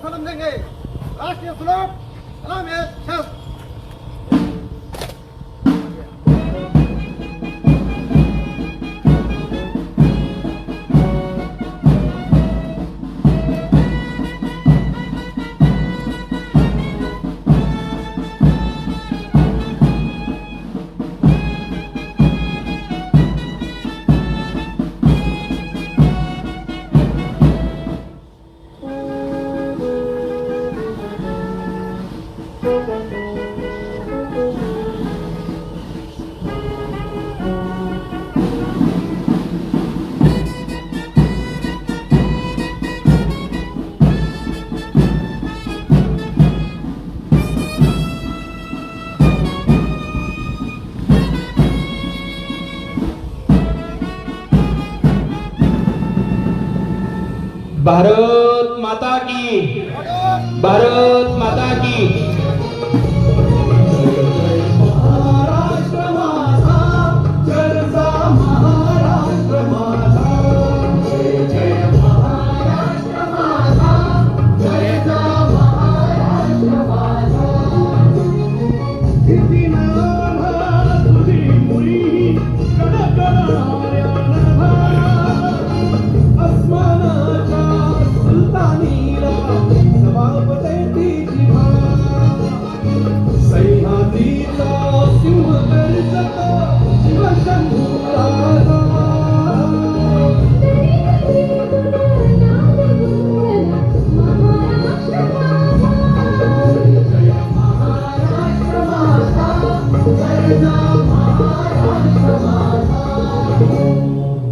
को सलाम देंगे राष्ट्रीय सलाम सलाम है भारत माता की भारत माता की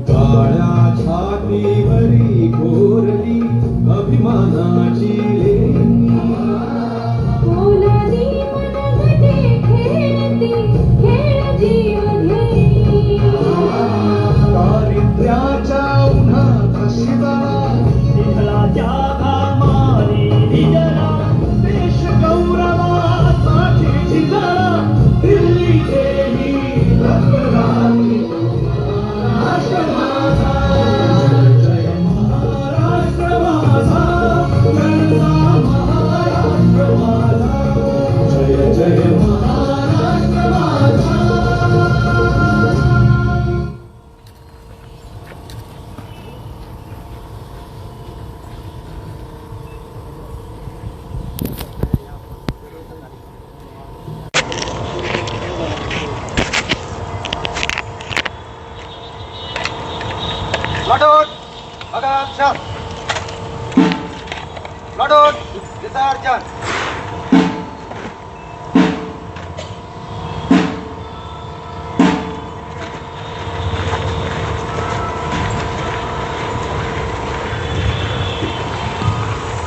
काळ्या छाती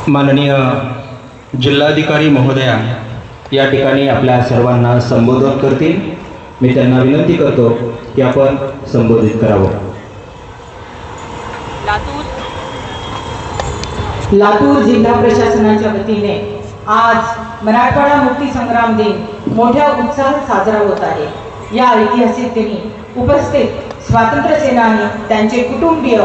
माननीय जिल्हाधिकारी महोदया या ठिकाणी आपल्या सर्वांना संबोधन करतील. मी त्यांना विनंती करतो की आपण संबोधित करावं. लातूर. जिल्हा प्रशासनाच्या वतीने आज मराठवाडा मुक्ती संग्राम दिन मोठ्या उत्साहात साजरा होत आहे. या ऐतिहासिक दिनी उपस्थित स्वातंत्र्य सेनानी त्यांचे कुटुंबीय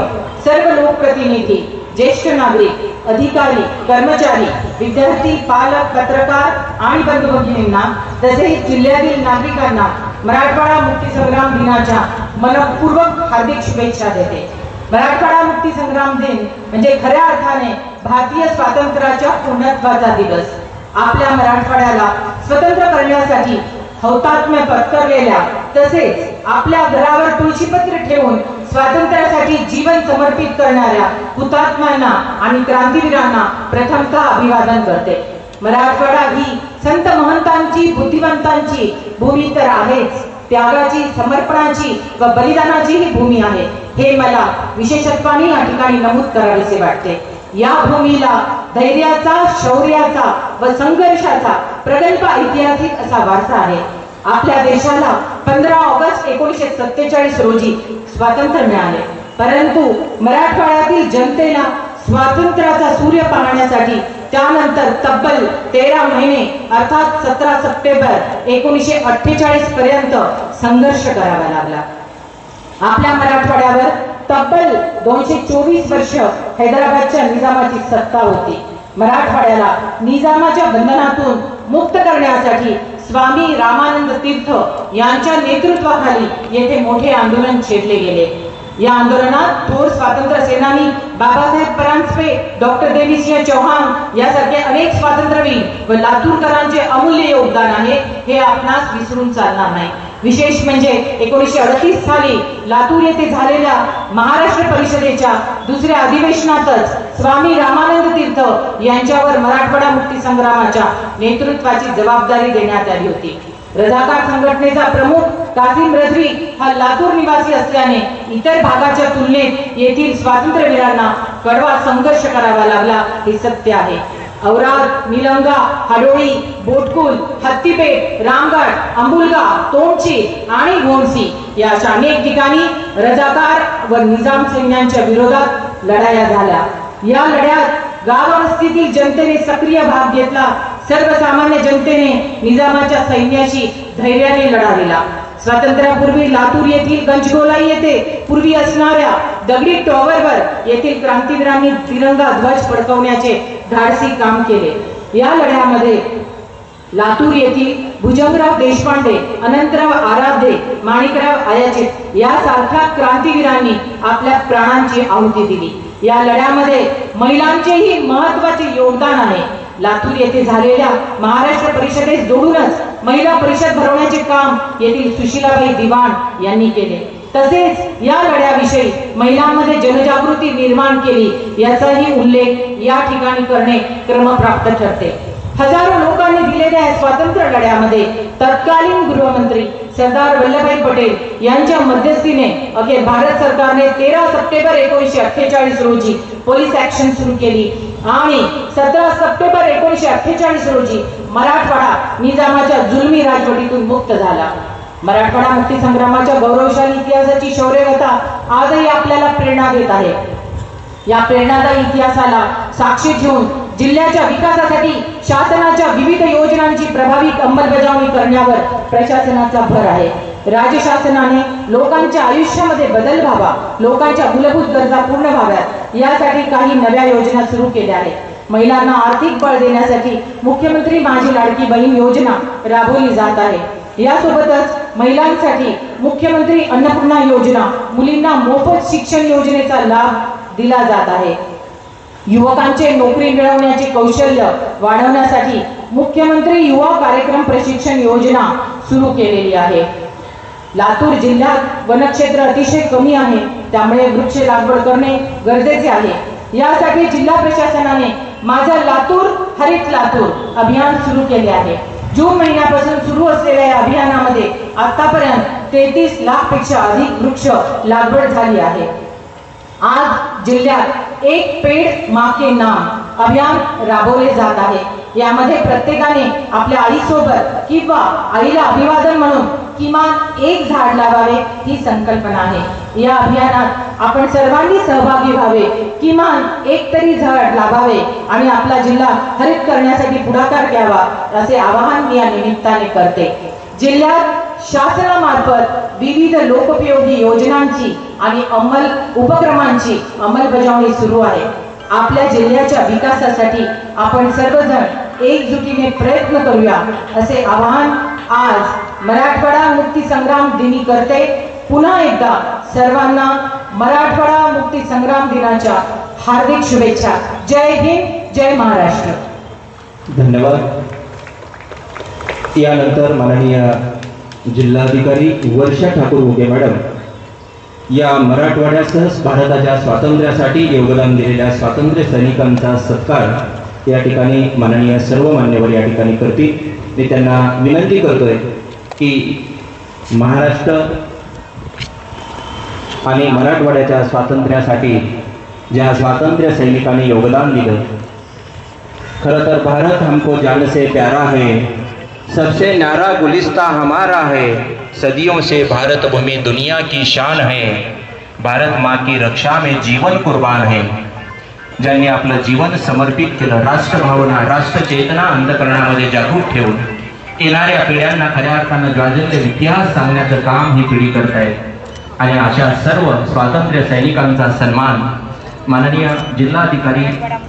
सर्व लोकप्रतिनिधी ज्येष्ठ नागरिक अधिकारी कर्मचारी विद्यार्थी पालक पत्रकार आणि बंधुभगिनींना तसेच जिल्ह्यातील नागरिकांना मराठवाडा मुक्ती संग्राम दिनाच्या मनपूर्वक हार्दिक शुभेच्छा देते. मराठवाडा मुक्ती संग्राम दिन म्हणजे खऱ्या अर्थाने भारतीय स्वातंत्र्याच्या पूर्णत्वाचा दिवस. आपल्या मराठवाड्याला स्वतंत्र करण्यासाठी हौतात्म्य पत्करलेल्या तसेच आपल्या घरावर तुळशीपत्र ठेवून स्वातंत्र्यासाठी जीवन समर्पित करणाऱ्या हुतात्म्यांना आणि क्रांतीवीरांना प्रथमतः अभिवादन करते? मराठवाडा ही संत महंतांची बुद्धिवंतांची भूमी तर आहेच. त्यागाची समर्पणाची व बलिदानाची ही भूमी आहे. हे मला विशेषत्वाने या ठिकाणी नमूद करावेसे वाटते. या भूमीला धैर्याचा शौर्याचा व संघर्षाचा प्रगल्भ ऐतिहासिक असा वारसा आहे. आपल्या देशाला पंधरा ऑगस्ट एकोणीसशे सत्तेचाळीस रोजी स्वातंत्र्य मिळाले. परंतु मराठवाड्यातील जनतेला स्वातंत्र्याचा सूर्य पाहण्यासाठी त्यानंतर तब्बल तेरा महिने अर्थात सतरा सप्टेंबर एकोणीसशे अठ्ठेचाळीस पर्यंत संघर्ष करावा लागला. आपल्या मराठवाड्यावर तब्बल दोनशे चोवीस वर्ष हैदराबादच्या निजामाची सत्ता होती. मराठवाड्याला निजामाच्या बंधनातून मुक्त करण्यासाठी स्वामी रामानंद तीर्थ यांच्या नेतृत्वाखाली येथे मोठे आंदोलन छेडले गेले. या आंदोलनात थोर स्वातंत्र्य सेनानी बाबासाहेब परांजपे डॉक्टर देवीसिंह चौहान यासारखे अनेक स्वातंत्र्यवीर व लातूरकरांचे अमूल्य योगदान आहे हे आपणास विसरून चालणार नाही. विशेष म्हणजे एकोणीसशे अडतीस साली लातूर येथे झालेल्या महाराष्ट्र परिषदेच्या दुसऱ्या अधिवेशनातच स्वामी रामानंद तीर्थ यांच्यावर मराठवाडा मुक्ती संग्रामाच्या नेतृत्वाची जबाबदारी देण्यात आली होती. रजाकार संघटनेचा प्रमुख कासिम रजवी हा लातूर निवासी असल्याने इतर भागाच्या तुलनेत येथील स्वातंत्र्यवीरांना कडवा संघर्ष करावा लागला हे सत्य आहे. औराद निलंगा हडोळी बोटकुल हत्तीपेठ रामगड अंबुलगा तोंडची आणि घोणसी या अशा अनेक ठिकाणी रजाकार व निजाम सैन्यांच्या विरोधात लढाया झाल्या. या लढ्यात गाववस्तीतील जनतेने सक्रिय भाग घेतला. सर्वसामान्य जनतेने निजामाच्या सैन्याशी धैर्याने लढा दिला. स्वातंत्र्यापूर्वी लातूर येथील गंजगोलाई येथे पूर्वी असणाऱ्या दगडी टॉवरवर येथील क्रांतीवीरांनी तिरंगा ध्वज फडकवण्याचे धाडसी काम केले. या लढ्यामध्ये लातूर येथील भुजंगराव देशपांडे अनंतराव आराध्ये माणिकराव आयाचित यासारख्या क्रांतीवीरांनी आपल्या प्राणांची आहुती दिली. या लढ्यामध्ये महिलांचेही महत्त्वाचे योगदान आहे. लातूर येथे झालेल्या महाराष्ट्र परिषदेस जोडूनच महिला परिषद भरवण्याचे काम येथील सुशीलाबाई दिवाण यांनी केले. तसेच या लढ्याविषयी महिलांमध्ये जनजागृती निर्माण केली याचाही उल्लेख या ठिकाणी करणे क्रमप्राप्त ठरते. हजारो लोकांनी दिलेल्या या स्वातंत्र्य लढ्यामध्ये तत्कालीन गृहमंत्री सरदार वल्लभभाई पटेल यांच्या मध्यस्थीने अखेर भारत सरकारने तेरा सप्टेंबर एकोणीसशे अठ्ठेचाळीस रोजी पोलीस ऍक्शन सुरू केली. आणि सतरा सप्टेंबर एकोणीसशे अठ्ठेचाळीस रोजी मराठवाडा निजामाच्या जुलमी राजवटीतून मुक्त झाला. मराठवाडा मुक्ती संग्रामाच्या गौरवशाली इतिहासाची शौर्यकथा आजही आपल्याला प्रेरणा देत आहे. या प्रेरणादायी इतिहासाला साक्षी ठेवून जिल्ह्याच्या विकासासाठी शासनाच्या विविध योजनांची प्रभावी अंमलबजावणी करण्यावर प्रशासनाचा भर आहे. राज्य शासनाने लोकांच्या आयुष्यामध्ये बदल व्हावा लोकांच्या मूलभूत गरजा पूर्ण व्हाव्यात यासाठी काही नव्या योजना सुरू केल्या आहेत. महिलांना आर्थिक बळ देण्यासाठी मुख्यमंत्री माझी लाडकी बहीण योजना राबवली जात आहे. यासोबतच महिलांसाठी मुख्यमंत्री अन्नपूर्णा योजना मुलींना मोफत शिक्षण योजनेचा लाभ दिला जात आहे. युवकांचे नोकरी मिळवण्याचे कौशल्य वाढवण्यासाठी मुख्यमंत्री युवा कार्यक्रम प्रशिक्षण योजना सुरू केलेली आहे. लातूर जिल्ह्यात वनक्षेत्र अतिशय कमी आहे. त्यामुळे वृक्ष लागवड करणे गरजेचे आहे. यासाठी जिल्हा प्रशासनाने माझा लातूर हरित लातूर अभियान सुरू केले आहे. जून महिन्यापासून सुरू असलेल्या या अभियानामध्ये आतापर्यंत तेहतीस लाखपेक्षा अधिक वृक्ष लागवड झाली आहे. आज जिल्ह्यात एक पेड मा के नाम अभियान राबवले जात आहे. यामध्ये प्रत्येकाने आपल्या आईसोबत किंवा आईला अभिवादन म्हणून किमान एक झाड लावावे ही संकल्पना आहे. या अभियानात आपण सर्वांनी सहभागी व्हावे किमान एक तरी झाड लावावे आणि आपला जिल्हा हरित करण्यासाठी पुढाकार घ्यावा असे आवाहन मी या निमित्ताने करते. जिल्ह्यात शासनामार्फत विविध लोकोपयोगी योजनांची आणि अंमल उपक्रमांची अंमलबजावणी सुरू आहे. आपल्या जिल्ह्याच्या विकासासाठी आपण सर्वजण एकजुटीने प्रयत्न करूया असे आवाहन आज मराठवाडा मुक्ती संग्राम दिनी करते पुन्हा एकदा सर्वांना मराठवाडा मुक्ती संग्राम दिनाच्या हार्दिक शुभेच्छा. जय हिंद जय महाराष्ट्र. धन्यवाद. यानंतर माननीय जिल्हाधिकारी वर्षा ठाकूर उगे मॅडम या मराठवाड्यासह भारताच्या स्वातंत्र्यासाठी योगदान दिलेल्या स्वातंत्र्य सैनिकांचा सत्कार या ठिकाणी माननीय सर्व मान्यवर या ठिकाणी करतील. मी त्यांना विनंती करतोय की महाराष्ट्र आणि मराठवाड्याच्या स्वातंत्र्यासाठी ज्या स्वातंत्र्य सैनिकांनी योगदान दिलं खरं तर भारत हमको जान से प्यारा है सबसे न्यारा गुलिस्ता हमारा है। सदियों से भारत भूमि दुनिया की शान है। भारत माँ की रक्षा में जीवन कुर्बान है। ज्यांनी आपलं जीवन समर्पित केलं राष्ट्रभावना राष्ट्र चेतना अंधकरणामध्ये जागृत ठेवून येणाऱ्या पिढ्यांना खऱ्या अर्थानं ज्वाजन्य इतिहास सांगण्याचं काम ही पिढी करत आहे. आणि अशा सर्व स्वातंत्र्य सैनिकांचा सन्मान माननीय जिल्हाधिकारी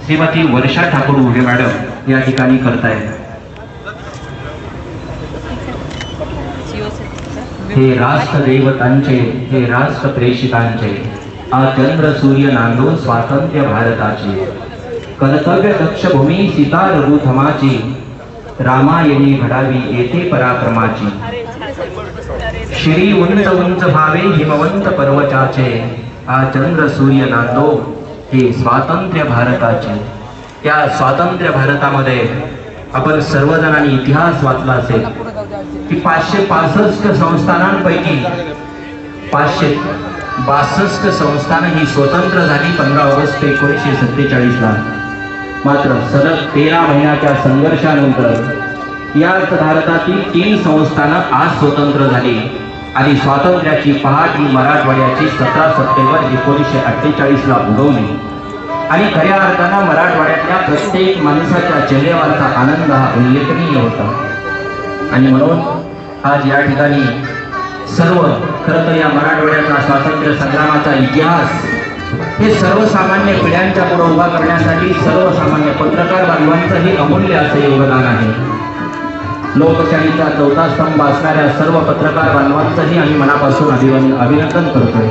श्रीमती वर्षा ठाकूर उभे मॅडम या ठिकाणी करतायत. हे राष्ट्र देवतांचे हे राष्ट्र प्रेषितांचे हा चंद्र सूर्य नांदून स्वातंत्र्य भारताचे कर्तव्य दक्षभूमी सीता रघुथमाची रामायणी घडावी येथे पराक्रमाची. श्री उंच उंच भावे हिमवंत पर्वताचे हा चंद्र सूर्य नांदो हे स्वातंत्र्य भारताचे. त्या स्वातंत्र्य भारतामध्ये आपण सर्वजणांनी इतिहास वाचला असेल. की पाचशे पासष्ट संस्थानांपैकी पाचशे बासष्ट संस्थानं ही स्वतंत्र झाली पंधरा ऑगस्ट एकोणीसशे सत्तेचाळीस ला. मात्र सलग तेरा महिन्याच्या संघर्षानंतर याच भारतातील तीन संस्थानं आज स्वतंत्र झाली. आणि स्वातंत्र्याची पहाट ही मराठवाड्याची सतरा सप्टेंबर एकोणीसशे अठ्ठेचाळीस ला उगवली आणि खऱ्या अर्थानं मराठवाड्यातल्या प्रत्येक माणसाच्या चेहऱ्यावरचा आनंद हा उल्लेखनीय होता. आणि म्हणून आज या ठिकाणी सर्व खरं तर या मराठवाड्याचा स्वातंत्र्य संग्रामाचा इतिहास हे सर्वसामान्य पिढ्यांच्या पुढे उभा करण्यासाठी सर्वसामान्य पत्रकार बांधवांचंही अमूल्य असं योगदान आहे. लोकशाहीचा चौथा स्तंभ असणाऱ्या सर्व पत्रकार बांधवांचंही आम्ही मनापासून अभिवन अभिनंदन करतोय.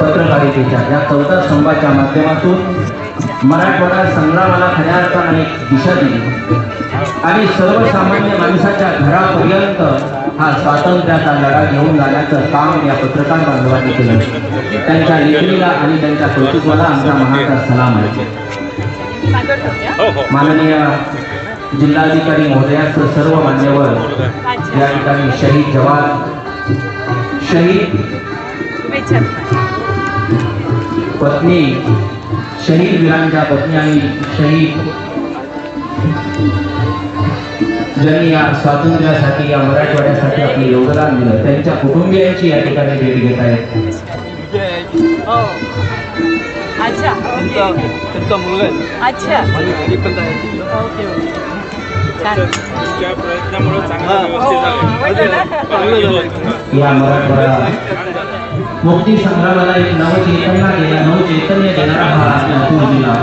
पत्रकारितेच्या या चौथा स्तंभाच्या माध्यमातून मराठवाडा संग्रामाला खऱ्या अर्थानं एक दिशा दिली. आणि सर्वसामान्य माणसाच्या घरापर्यंत हा स्वातंत्र्याचा लढा घेऊन जाण्याचं काम या पत्रकार बांधवांनी केलं. त्यांच्या लेखणीला आणि त्यांच्या कर्तृत्वाला आमचा महानचा सलाम आहे. माननीय जिल्हाधिकारी महोदयाचं सर्व मान्यवर या ठिकाणी शहीद जवान शहीद पत्नी शहीद वीरांच्या पत्नी आणि शहीद ज्यांनी या स्वातंत्र्यासाठी या मराठवाड्यासाठी आपले योगदान दिलं त्यांच्या कुटुंबियांची या ठिकाणी भेट घेत आहेत. अच्छा. त्यांचा मुलगा आहे अच्छा. आणि पण आहे ओके ओके छान तुमच्या प्रयत्नामुळे चांगलं व्यवस्थित झालं या मराठवाडा मुक्ती संग्रामाला एक नवचेतना देणा नवचैतन्य देणारा हा लातूर जिल्हा